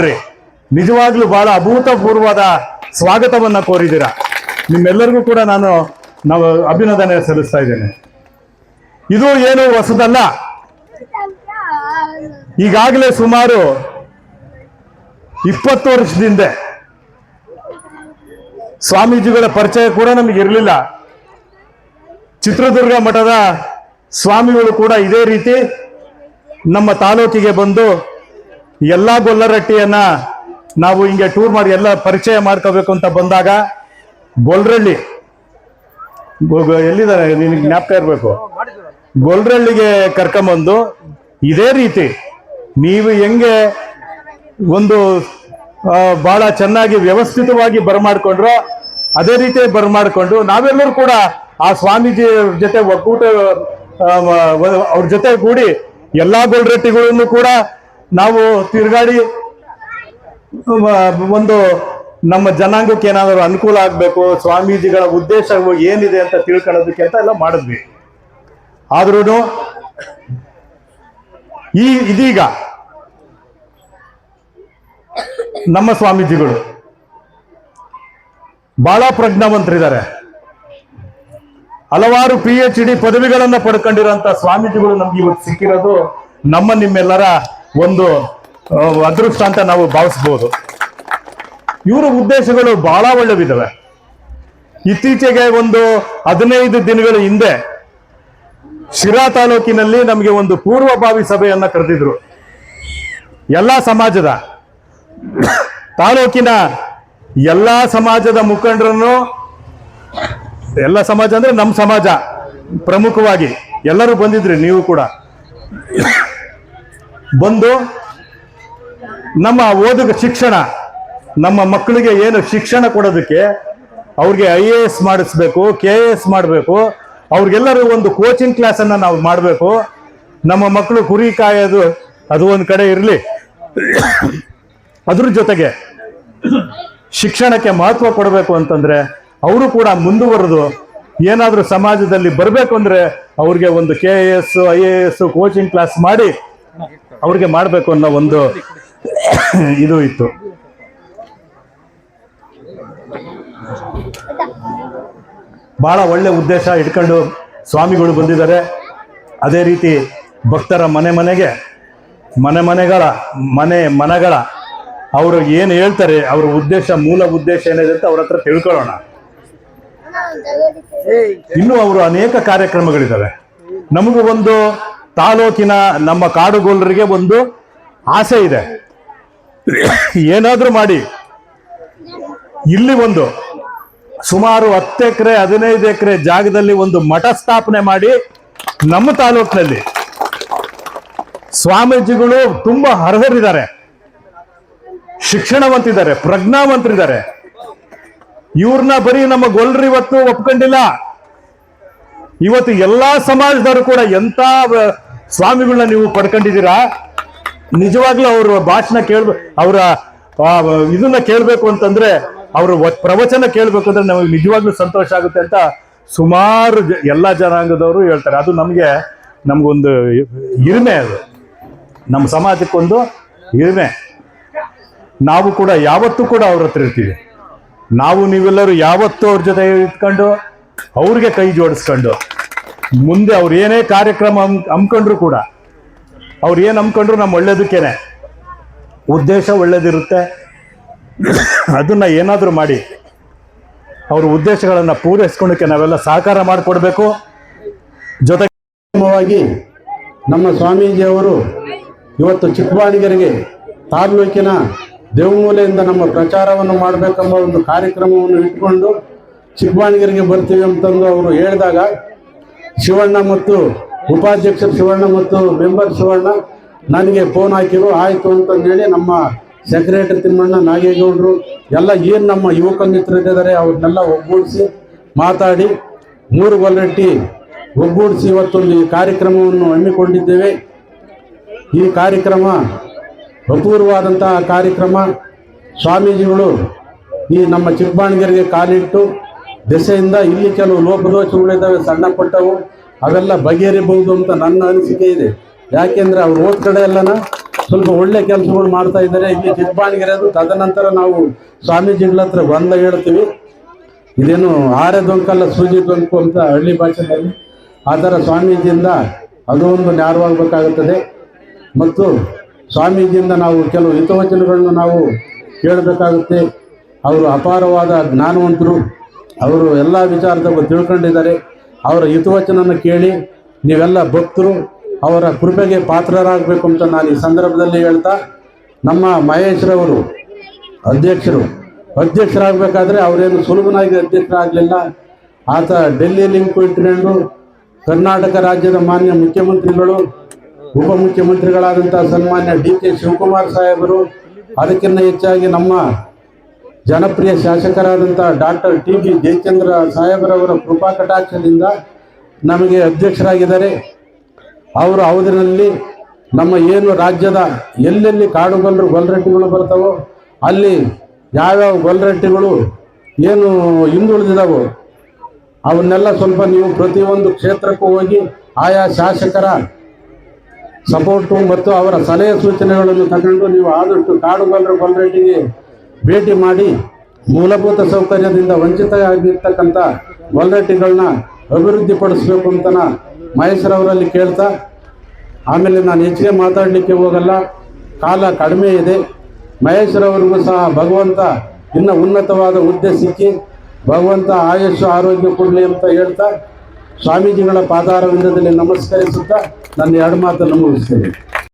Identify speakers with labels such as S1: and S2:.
S1: ಕೊಟ್ರಿ ನಿಜವಾಗ್ಲೂ ಬಹಳ ಅಭೂತಪೂರ್ವದ ಸ್ವಾಗತವನ್ನ ಕೋರಿದ್ದೀರಾ? ನಿಮ್ಮೆಲ್ಲರಿಗೂ ಕೂಡ ನಾನು, ನಾವು ಅಭಿನಂದನೆ ಸಲ್ಲಿಸ್ತಾ ಇದ್ದೇನೆ. ಇದು ಏನು ಹೊಸದಲ್ಲ? ಈಗಾಗಲೇ ಸುಮಾರು ಇಪ್ಪತ್ತು ವರ್ಷದಿಂದ ಸ್ವಾಮೀಜಿಗಳ ಪರಿಚಯ ಕೂಡ ನಮಗೆ ಇರಲಿಲ್ಲ ಚಿತ್ರದುರ್ಗ ಮಠದ ಸ್ವಾಮಿಗಳು ಕೂಡ ಇದೇ ರೀತಿ ನಮ್ಮ ತಾಲೂಕಿಗೆ ಬಂದು ಎಲ್ಲಾ ಗೊಲ್ಲರಟ್ಟಿಯನ್ನ ನಾವು ಹಿಂಗೆ ಟೂರ್ ಮಾಡಿ ಎಲ್ಲ ಪರಿಚಯ ಮಾಡ್ಕೋಬೇಕು ಅಂತ ಬಂದಾಗ ಗೊಲ್ರಳ್ಳಿ ಎಲ್ಲಿದ್ದಾರೆ? ನಿನಗೆ ಜ್ಞಾಪಕ ಇರಬೇಕು. ಗೊಲ್ರಳ್ಳಿಗೆ ಕರ್ಕೊಂಬಂದು ಇದೇ ರೀತಿ ನೀವು ಹೆಂಗೆ ಒಂದು ಬಹಳ ಚೆನ್ನಾಗಿ ವ್ಯವಸ್ಥಿತವಾಗಿ ಬರಮಾಡ್ಕೊಂಡ್ರು ಅದೇ ರೀತಿ ಬರಮಾಡ್ಕೊಂಡು ನಾವೆಲ್ಲರೂ ಕೂಡ ಆ ಸ್ವಾಮೀಜಿ ಜೊತೆ ಒಕ್ಕೂಟ ಅವ್ರ ಜೊತೆ ಕೂಡಿ ಎಲ್ಲಾ ಗೊಲ್ರಟ್ಟಿಗಳನ್ನು ಕೂಡ ನಾವು ತಿರುಗಾಡಿ ಒಂದು ನಮ್ಮ ಜನಾಂಗಕ್ಕೆ ಏನಾದರೂ ಅನುಕೂಲ ಆಗಬೇಕು, ಸ್ವಾಮೀಜಿಗಳ ಉದ್ದೇಶ ಏನಿದೆ ಅಂತ ತಿಳ್ಕೊಳ್ಳೋದಕ್ಕೆ ಅಂತ ಎಲ್ಲ ಮಾಡಿದ್ವಿ. ಆದ್ರೂ ಈ ಇದೀಗ ನಮ್ಮ ಸ್ವಾಮೀಜಿಗಳು ಬಹಳ ಪ್ರಜ್ಞಾವಂತರಿದ್ದಾರೆ. ಹಲವಾರು ಪಿ ಎಚ್ ಡಿ ಪದವಿಗಳನ್ನ ಪಡ್ಕೊಂಡಿರೋಂಥ ಸ್ವಾಮೀಜಿಗಳು ನಮ್ಗೆ ಇವತ್ತು ಸಿಕ್ಕಿರೋದು ನಮ್ಮ ನಿಮ್ಮೆಲ್ಲರ ಒಂದು ಅದೃಷ್ಟ ಅಂತ ನಾವು ಭಾವಿಸ್ಬೋದು. ಇವರ ಉದ್ದೇಶಗಳು ಬಹಳ ಒಳ್ಳೆವಿದ್ದಾವೆ ಇತ್ತೀಚೆಗೆ ಒಂದು ಹದಿನೈದು ದಿನಗಳ ಹಿಂದೆ ಶಿರಾ ತಾಲೂಕಿನಲ್ಲಿ ನಮಗೆ ಒಂದು ಪೂರ್ವಭಾವಿ ಸಭೆಯನ್ನ ಕರೆದಿದ್ರು. ಎಲ್ಲ ಸಮಾಜದ, ತಾಲೂಕಿನ ಎಲ್ಲ ಸಮಾಜದ ಮುಖಂಡರನ್ನು, ಎಲ್ಲ ಸಮಾಜ ಅಂದ್ರೆ ನಮ್ಮ ಸಮಾಜ ಪ್ರಮುಖವಾಗಿ ಎಲ್ಲರೂ ಬಂದಿದ್ರಿ ನೀವು ಕೂಡ. ಬಂದು ನಮ್ಮ ಓದುಗ ಶಿಕ್ಷಣ, ನಮ್ಮ ಮಕ್ಕಳಿಗೆ ಏನು ಶಿಕ್ಷಣ ಕೊಡೋದಕ್ಕೆ ಅವ್ರಿಗೆ ಐ ಎ ಎಸ್ ಮಾಡಿಸ್ಬೇಕು, ಕೆ ಎ ಎಸ್ ಮಾಡಬೇಕು, ಅವ್ರಿಗೆಲ್ಲರೂ ಒಂದು ಕೋಚಿಂಗ್ ಕ್ಲಾಸನ್ನು ನಾವು ಮಾಡಬೇಕು. ನಮ್ಮ ಮಕ್ಕಳು ಕುರಿ ಕಾಯೋದು ಅದು ಒಂದು ಕಡೆ ಇರಲಿ. ಅದ್ರ ಜೊತೆಗೆ ಶಿಕ್ಷಣಕ್ಕೆ ಮಹತ್ವ ಕೊಡಬೇಕು ಅಂತಂದರೆ ಅವರು ಕೂಡ ಮುಂದುವರೆದು ಏನಾದರೂ ಸಮಾಜದಲ್ಲಿ ಬರಬೇಕು ಅಂದರೆ ಅವ್ರಿಗೆ ಒಂದು K A S, I A S coaching class ಮಾಡಿ ಅವ್ರಿಗೆ ಮಾಡಬೇಕು ಅನ್ನೋ ಒಂದು ಇದು ಇತ್ತು. ಬಹಳ ಒಳ್ಳೆ ಉದ್ದೇಶ ಇಟ್ಕೊಂಡು ಸ್ವಾಮಿಗಳು ಬಂದಿದ್ದಾರೆ. ಅದೇ ರೀತಿ ಭಕ್ತರ ಮನೆ ಮನೆಗೆ ಮನೆ ಮನೆಗಳ ಮನೆ ಮನಗಳ ಅವರು ಏನು ಹೇಳ್ತಾರೆ ಅವ್ರ ಉದ್ದೇಶ ಮೂಲ ಉದ್ದೇಶ ಏನಿದೆ ಅಂತ ಅವ್ರ ಹತ್ರ ತಿಳ್ಕೊಳ್ಳೋಣ. ಇನ್ನೂ ಅವರು ಅನೇಕ ಕಾರ್ಯಕ್ರಮಗಳಿದ್ದಾವೆ. ನಮಗೂ ಒಂದು ತಾಲೂಕಿನ ನಮ್ಮ ಕಾಡುಗೋಲರಿಗೆ ಒಂದು ಆಸೆ ಇದೆ. ಏನಾದರೂ ಮಾಡಿ. ಇಲ್ಲಿ ಒಂದು ಸುಮಾರು ಹತ್ತು ಎಕರೆ, ಹದಿನೈದು ಎಕರೆ ಜಾಗದಲ್ಲಿ ಒಂದು ಮಠ ಸ್ಥಾಪನೆ ಮಾಡಿ ನಮ್ಮ ತಾಲೂಕಿನಲ್ಲಿ. ಸ್ವಾಮೀಜಿಗಳು ತುಂಬಾ ಅರ್ಹರಿದ್ದಾರೆ. ಶಿಕ್ಷಣವಂತಿದ್ದಾರೆ, ಪ್ರಜ್ಞಾವಂತರಿದ್ದಾರೆ. ಇವ್ರನ್ನ ಬರೀ ನಮ್ಮ ಗೊಲ್ರಿ ಇವತ್ತು ಒಪ್ಕೊಂಡಿಲ್ಲ. ಇವತ್ತು ಎಲ್ಲಾ ಸಮಾಜದವರು ಕೂಡ ಎಂತ ಸ್ವಾಮಿಗಳನ್ನ ನೀವು ಪಡ್ಕೊಂಡಿದ್ದೀರಾ? ನಿಜವಾಗ್ಲೂ ಅವ್ರ ಭಾಷಣ ಕೇಳ್ಬೇ, ಅವರ ಇದನ್ನ ಕೇಳಬೇಕು ಅಂತಂದ್ರೆ ಅವ್ರ ಪ್ರವಚನ ಕೇಳ್ಬೇಕು ಅಂದ್ರೆ ನಮಗೆ ನಿಜವಾಗ್ಲೂ ಸಂತೋಷ ಆಗುತ್ತೆ ಅಂತ ಸುಮಾರು ಎಲ್ಲಾ ಜನಾಂಗದವರು ಹೇಳ್ತಾರೆ. ಅದು ನಮಗೆ, ನಮ್ಗೊಂದು ಹಿರಿಮೆ ಅದು. ನಮ್ಮ ಸಮಾಜಕ್ಕೊಂದು ಹಿರಿಮೆ. ನಾವು ಕೂಡ ಯಾವತ್ತೂ ಕೂಡ ಅವ್ರ ಹತ್ರ ಇರ್ತೀವಿ. ನಾವು ನೀವೆಲ್ಲರೂ ಯಾವತ್ತೂ ಅವ್ರ ಜೊತೆ ಇಟ್ಕೊಂಡು ಅವ್ರಿಗೆ ಕೈ ಜೋಡಿಸ್ಕೊಂಡು, ಮುಂದೆ ಅವ್ರು ಏನೇ ಕಾರ್ಯಕ್ರಮ ಹಮ್- ಕೂಡ, ಅವ್ರು ಏನು ಹಮ್ಕೊಂಡ್ರು ನಮ್ಮ ಒಳ್ಳೇದಕ್ಕೇನೆ. ಉದ್ದೇಶ ಒಳ್ಳೇದಿರುತ್ತೆ. ಅದನ್ನ ಏನಾದರೂ ಮಾಡಿ, ಅವ್ರ ಉದ್ದೇಶಗಳನ್ನು ಪೂರೈಸ್ಕೊಳ್ಳೋಕೆ ನಾವೆಲ್ಲ ಸಹಕಾರ ಮಾಡಿಕೊಡ್ಬೇಕು. ಜೊತೆಗೆ
S2: ನಮ್ಮ ಸ್ವಾಮೀಜಿಯವರು ಇವತ್ತು ಚಿಕ್ಕಬಾಣಿಗರಿಗೆ ತಾಲೂಕಿನ ದೇವಮೂಲೆಯಿಂದ ನಮ್ಮ ಪ್ರಚಾರವನ್ನು ಮಾಡಬೇಕೆಂಬ ಒಂದು ಕಾರ್ಯಕ್ರಮವನ್ನು ಇಟ್ಕೊಂಡು ಚಿಕ್ಕಬಾಣಿಗರಿಗೆ ಬರ್ತೀವಿ ಅಂತಂದು ಅವರು ಹೇಳಿದಾಗ ಶಿವಣ್ಣ ಮತ್ತು ಉಪಾಧ್ಯಕ್ಷ ಶಿವಣ್ಣ ಮತ್ತು ಮೆಂಬರ್ ಶಿವಣ್ಣ, ನನಗೆ ಫೋನ್ ಹಾಕಿರು, ಆಯಿತು ಅಂತಂದೇಳಿ ನಮ್ಮ ಸೆಕ್ರೆಟರಿ ತಿಮ್ಮಣ್ಣ ನಾಗೇಗೌಡರು ಎಲ್ಲ ಏನು ನಮ್ಮ ಯುವಕ ಮಿತ್ರರಿದ್ದಾರೆ ಅವ್ರನ್ನೆಲ್ಲ ಒಗ್ಗೂಡಿಸಿ ಮಾತಾಡಿ, ಮೂರು ಗೊಲ್ಲಟ್ಟಿ ಒಗ್ಗೂಡಿಸಿ ಇವತ್ತೊಂದು ಈ ಕಾರ್ಯಕ್ರಮವನ್ನು ಹಮ್ಮಿಕೊಂಡಿದ್ದೇವೆ. ಈ ಕಾರ್ಯಕ್ರಮ ಅಪೂರ್ವವಾದಂತಹ ಕಾರ್ಯಕ್ರಮ. ಸ್ವಾಮೀಜಿಗಳು ಈ ನಮ್ಮ ಚಿಕ್ಕಬಾಣಗಿರಿಗೆ ಕಾಲಿಟ್ಟು ದೆಸೆಯಿಂದ ಇಲ್ಲಿ ಕೆಲವು ಲೋಪದೋಷಗಳಿದ್ದಾವೆ ಸಣ್ಣ ಪುಟ್ಟವು, ಅವೆಲ್ಲ ಬಗೆಹರಿಬಹುದು ಅಂತ ನನ್ನ ಅನಿಸಿಕೆ ಇದೆ. ಯಾಕೆಂದ್ರೆ ಅವ್ರು ಓದ್ ಕಡೆ ಎಲ್ಲನ ಸ್ವಲ್ಪ ಒಳ್ಳೆ ಕೆಲಸಗಳು ಮಾಡ್ತಾ ಇದ್ದಾರೆ. ಇಲ್ಲಿ ಚಿಕ್ಕಬಾಣಿಗೆರೆದು ತದನಂತರ ನಾವು ಸ್ವಾಮೀಜಿಗಳ ಹತ್ರ ಬಂದ ಹೇಳ್ತೀವಿ. ಇದೇನು ಆರೆ ದೊಂಕಲ್ಲ ಸೂಜಿ ದೊಂಕು ಅಂತ ಹಳ್ಳಿ ಭಾಷೆಯಲ್ಲಿ. ಆ ಥರ ಸ್ವಾಮೀಜಿಯಿಂದ ಅದು ಒಂದು ನ್ಯಾರವಾಗಬೇಕಾಗುತ್ತದೆ ಮತ್ತು ಸ್ವಾಮೀಜಿಯಿಂದ ನಾವು ಕೆಲವು ಹಿತವಚನಗಳನ್ನು ನಾವು ಕೇಳಬೇಕಾಗುತ್ತೆ. ಅವರು ಅಪಾರವಾದ ಜ್ಞಾನವಂತರು. ಅವರು ಎಲ್ಲ ವಿಚಾರದಾಗ ತಿಳ್ಕೊಂಡಿದ್ದಾರೆ. ಅವರ ಹಿತವಚನನ ಕೇಳಿ ನೀವೆಲ್ಲ ಭಕ್ತರು ಅವರ ಕೃಪೆಗೆ ಪಾತ್ರರಾಗಬೇಕು ಅಂತ ನಾನು ಈ ಸಂದರ್ಭದಲ್ಲಿ ಹೇಳ್ತಾ, ನಮ್ಮ ಮಹೇಶ್ರವರು ಅಧ್ಯಕ್ಷರು, ಅಧ್ಯಕ್ಷರಾಗಬೇಕಾದ್ರೆ ಅವರೇನು ಸುಲಭನಾಗಿ ಅಧ್ಯಕ್ಷರಾಗಲಿಲ್ಲ. ಆತ ಡೆಲ್ಲಿ ಲಿಂಕ್ ಇಟ್ಕೊಂಡು ಕರ್ನಾಟಕ ರಾಜ್ಯದ ಮಾನ್ಯ ಮುಖ್ಯಮಂತ್ರಿಗಳು ಉಪಮುಖ್ಯಮಂತ್ರಿಗಳಾದಂಥ ಸನ್ಮಾನ್ಯ ಡಿ ಕೆ ಶಿವಕುಮಾರ್ ಸಾಹೇಬರು, ಅದಕ್ಕಿಂತ ಹೆಚ್ಚಾಗಿ ನಮ್ಮ ಜನಪ್ರಿಯ ಶಾಸಕರಾದಂಥ ಡಾಕ್ಟರ್ ಟಿ ಬಿ ಜಯಚಂದ್ರ ಸಾಹೇಬರವರ ಕೃಪಾ ಕಟಾಕ್ಷದಿಂದ ನಮಗೆ ಅಧ್ಯಕ್ಷರಾಗಿದ್ದಾರೆ. ಅವರು ಅವಧಿನಲ್ಲಿ ನಮ್ಮ ಏನು ರಾಜ್ಯದ ಎಲ್ಲೆಲ್ಲಿ ಕಾಡುಗೊಲ್ಲರು ಗೊಲ್ರಟ್ಟಿಗಳು ಬರ್ತಾವೋ, ಅಲ್ಲಿ ಯಾವ್ಯಾವ ಗೊಲ್ರಟ್ಟಿಗಳು ಏನು ಹಿಂದುಳಿದಿದಾವೋ, ಅವನ್ನೆಲ್ಲ ಸ್ವಲ್ಪ ನೀವು ಪ್ರತಿಯೊಂದು ಕ್ಷೇತ್ರಕ್ಕೂ ಹೋಗಿ ಆಯಾ ಶಾಸಕರ ಸಪೋರ್ಟು ಮತ್ತು ಅವರ ಸಲಹೆ ಸೂಚನೆಗಳನ್ನು ತಗೊಂಡು ನೀವು ಆದಷ್ಟು ಕಾಡುಗೊಲ್ಲರ ಗೊಲ್ರಟ್ಟಿಗೆ ಭೇಟಿ ಮಾಡಿ ಮೂಲಭೂತ ಸೌಕರ್ಯದಿಂದ ವಂಚಿತ ಆಗಿರ್ತಕ್ಕಂಥ ಗೊಲ್ರಟ್ಟಿಗಳನ್ನ ಅಭಿವೃದ್ಧಿಪಡಿಸಬೇಕು ಅಂತ ಮಹೇಶ್ವರವರಲ್ಲಿ ಕೇಳ್ತಾ, ಆಮೇಲೆ ನಾನು ಹೆಚ್ಚಿಗೆ ಮಾತಾಡಲಿಕ್ಕೆ ಹೋಗಲ್ಲ, ಕಾಲ ಕಡಿಮೆ ಇದೆ. ಮಹೇಶ್ವರವರಿಗೂ ಸಹ ಭಗವಂತ ಇನ್ನು ಉನ್ನತವಾದ ಹುದ್ದೆ ಸಿಕ್ಕಿ ಭಗವಂತ ಆಯಸ್ಸು ಆರೋಗ್ಯ ಕೊಡಲಿ ಅಂತ ಹೇಳ್ತಾ ಸ್ವಾಮೀಜಿಗಳ ಪಾದಾರವಿಂದದಲ್ಲಿ ನಮಸ್ಕರಿಸುತ್ತಾ ನನ್ನ ಎರಡು ಮಾತನ್ನು ಮುಗಿಸ್ತೇನೆ.